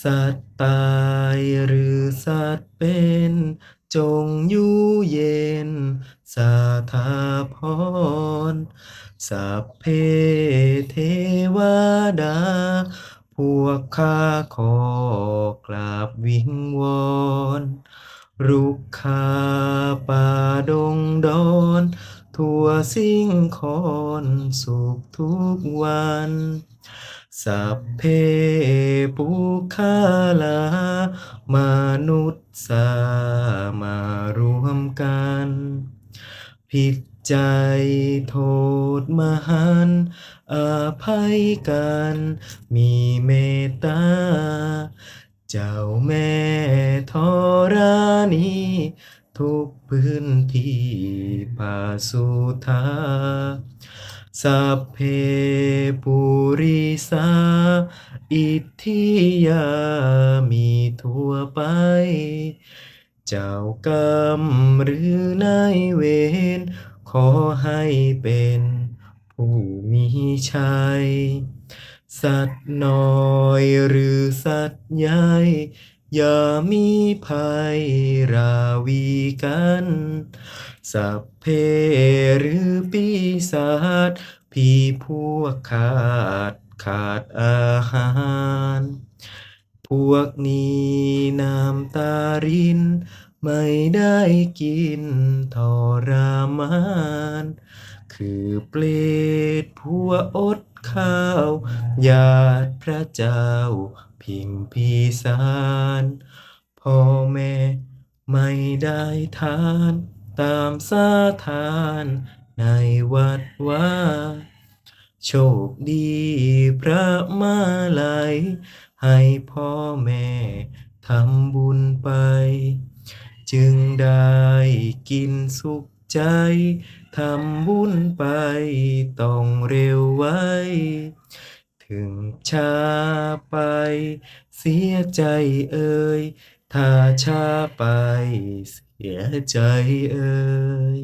สัตว์ตายหรือสัตว์เป็น จงอยู่เย็น สาธาพรสัพเพเทวดา พวกข้าขอกราบวิงวอนรุกขาป่าดงดอน ทั่วสิ่งคอนสุขทุกวัน สัพเพปุคาลามนุษย์สามารวมกัน ผิดใจโทษมหันต์อภัยกันมีเมตตา เจ้าแม่ธรณีทุกพื้นที่ป่าสุธา สัพเพปุริสาอิทธิยามีทั่วไป เจ้ากรรมหรือนายเวรขอให้เป็นผู้มีชัย สัตว์น้อยหรือสัตว์ใหญ่อย่ามีภัยราวีกัน สัพเพหรือปีศาจผีพวกขาดขาดอาหาร พวกนี้น้ำตาริน ไม่ได้กินทรมาน คือเปรตผัวอดข้าวญาติพระเจ้า พิมพีสารพ่อแม่ไม่ได้ทาน ตามสาธารในวัดวาโชคดีพระมาลัย ให้พ่อแม่ทำบุญไป จึงได้กินสุขใจ ทำบุญไปต้องเร็วไวถึงช้าไป เสียใจเอ่ยถ้าช้าไปเสี ยใจเอ่ย